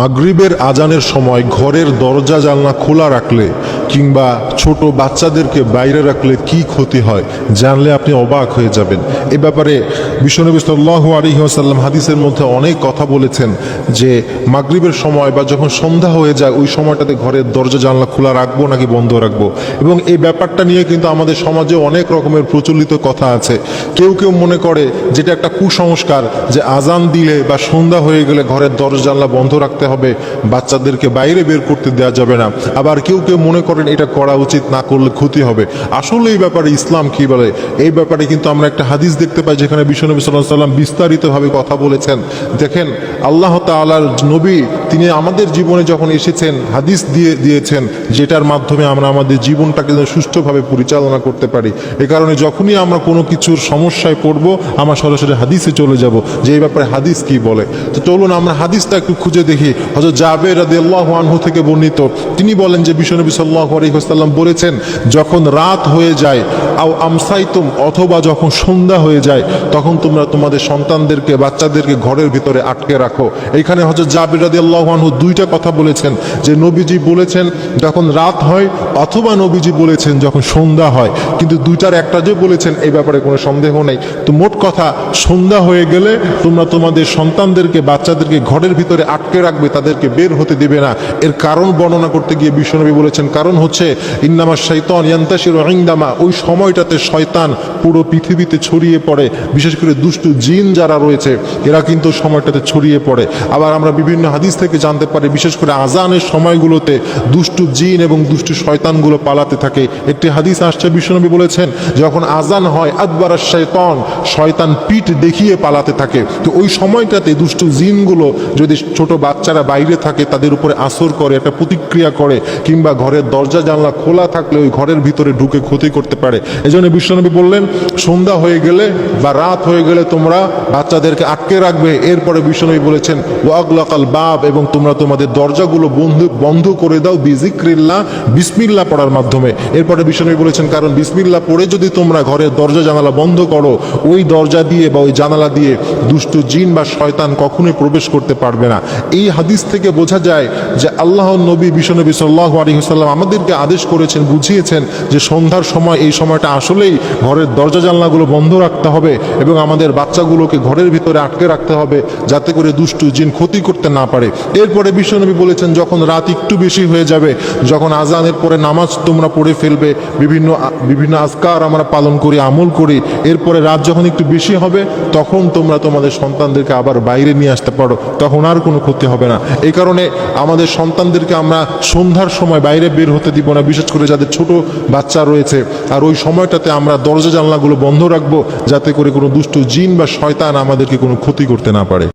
মাগরিবের আজানের সময় ঘরের দরজা জানলা খোলা রাখলে কিংবা ছোট বাচ্চাদেরকে বাইরে রাখলে কি ক্ষতি হয় জানলে আপনি অবাক হয়ে যাবেন। এ ব্যাপারে বিশ্বনবী সাল্লাহ আলিহাসাল্লাম হাদিসের মধ্যে অনেক কথা বলেছেন যে মাগরিবের সময় বা যখন সন্ধ্যা হয়ে যায়, ওই সময়টাতে ঘরের দরজা জানলা খোলা রাখব নাকি বন্ধ রাখব? এবং এই ব্যাপারটা নিয়ে কিন্তু আমাদের সমাজে অনেক রকমের প্রচলিত কথা আছে। কেউ কেউ মনে করে যেটা একটা কুসংস্কার যে আজান দিলে বা সন্ধ্যা হয়ে গেলে ঘরের দরজা জানলা বন্ধ রাখতে হবে। বাচ্চাদেরকে বাইরে বের করতে দেওয়া যাবে না। আবার কেউ কেউ মনে করেন এটা করা উচিত, না করলে ক্ষতি হবে। আসলে এই ব্যাপারে ইসলাম কি বলে? এই ব্যাপারে কিন্তু আমরা একটা হাদিস দেখতে পাই যেখানে বিশ্বনবী সাল্লাহ সাল্লাম বিস্তারিতভাবে কথা বলেছেন। দেখেন, আল্লাহ তালার নবী তিনি আমাদের জীবনে যখন এসেছেন, হাদিস দিয়ে দিয়েছেন, যেটার মাধ্যমে আমরা আমাদের জীবনটাকে সুষ্ঠুভাবে পরিচালনা করতে পারি। এ কারণে যখনই আমরা কোনো কিছুর সমস্যায় পড়ব, আমরা সরাসরি হাদিসে চলে যাব, যে এই ব্যাপারে হাদিস কি বলে। তো চলুন আমরা হাদিসটা একটু খুঁজে দেখি। হয়তো জাবের রাদি আনহু থেকে বর্ণিত, তিনি বলেন যে বিশ্বনবী সাল্লাহ আলহিহাসাল্লাম বলেছেন, যখন রাত হয়ে যায়, আও আমসাইতুম, অথবা যখন সন্ধ্যা হয়ে যায়, তখন তোমরা তোমাদের সন্তানদেরকে, বাচ্চাদেরকে ঘরের ভিতরে আটকে রাখো। এখানে হচ্ছে জাবির রাদি আল্লাহ আনহু দুইটা কথা বলেছেন, যে নবীজি বলেছেন যখন রাত হয় অথবা নবীজি বলেছেন যখন সন্ধ্যা হয়, কিন্তু দুইটার একটা যে বলেছেন এই ব্যাপারে কোনো সন্দেহ নেই। তো মোট কথা, সন্ধ্যা হয়ে গেলে তোমরা তোমাদের সন্তানদেরকে, বাচ্চাদেরকে ঘরের ভিতরে আটকে রাখবে, তাদেরকে বের হতে দিবে না। এর কারণ বর্ণনা করতে গিয়ে বিশ্বনবী বলেছেন, কারণ হচ্ছে ইন্নামা শৈতন ইয়ান্তাসির ইংদামা ওই সময়টাতে শয়তান পুরো পৃথিবীতে ছড়িয়ে পড়ে। বিশেষ করে দুষ্টু জিন যারা রয়েছে, এরা কিন্তু সময়টাতে ছড়িয়ে পড়ে। আবার আমরা বিভিন্ন হাদিস থেকে জানতে পারি, বিশেষ করে আজানের সময়গুলোতে দুষ্টু জিন এবং দুষ্টু শয়তানগুলো পালাতে থাকে। একটি হাদিস আসছে, বিশ্বনবী বলেছেন, যখন আজান হয়, আকবর শয়তন শয়তান পিঠ দেখিয়ে পালাতে থাকে। তো ওই সময়টাতে দুষ্টু জিনগুলো যদি ছোট বাচ্চারা বাইরে থাকে, তাদের উপরে আসর করে, একটা প্রতিক্রিয়া করে, কিংবা ঘরের দরজা, জানলা খোলা থাকলে ওই ঘরের ভিতরে ঢুকে ক্ষতি করতে পারে। এই জন্য বিশ্বনবী বললেন, সন্ধ্যা হয়ে গেলে বা রাত হয়ে গেলে তোমরা বাচ্চাদেরকে আটকে রাখবে। এরপরে বিশ্বনবী বলেছেন, ওয়াগলাকাল বাব এবং তোমরা তোমাদের দরজাগুলো বন্ধু, বন্ধ করে দাও বিজিক্রিল্লা, বিসমিল্লা পড়ার মাধ্যমে। এরপরে বিশ্বনবী বলেছেন, কারণ বিসমিল্লা পড়ে যদি তোমরা ঘরের দরজা, জানালা বন্ধ করো, ওই দরজা দিয়ে বা ওই জানালা দিয়ে দুষ্ট জিন বা শয়তান কখনোই প্রবেশ করতে পারবে না। এই হাদিস থেকে বোঝা যায় যে আল্লাহ নবী বিশ্বনবী সাল্লাহ আলহিহাল্লাম আমাদেরকে আদেশ করেছেন, বুঝিয়েছেন যে সন্ধ্যার সময়, এই সময়টা আসলেই ঘরের দরজা, জানলাগুলো বন্ধ রাখতে হবে এবং আমাদের বাচ্চাগুলোকে ঘরের ভিতরে আটকে রাখতে হবে যাতে করে দুষ্টু জিন ক্ষতি করতে না পারে। এরপরে বিশ্বনবী বলেছেন, যখন রাত একটু বেশি হয়ে যাবে, যখন আজানের পরে নামাজ তোমরা পড়ে ফেলবে, বিভিন্ন বিভিন্ন আজকার আমরা পালন করি, আমল করি, এরপরে রাত যখন একটু বেশি হবে, তখন তোমরা তোমাদের সন্তানদেরকে আবার বাইরে নিয়ে আসতে পারো, তখন আর কোনো ক্ষতি হবে না। এই কারণে আমাদের সন্তানদেরকে আমরা সন্ধ্যার সময় বাইরে বের হতে দিব না, বিশেষ করে যাদের ছোট বাচ্চা রয়েছে। আর ওই সময়টাতে আমরা দরজা জানলাগুলো বন্ধ রাখব, যাতে করে কোনো দুষ্ট জিন বা শয়তান আমাদেরকে কোনো ক্ষতি করতে না পারে।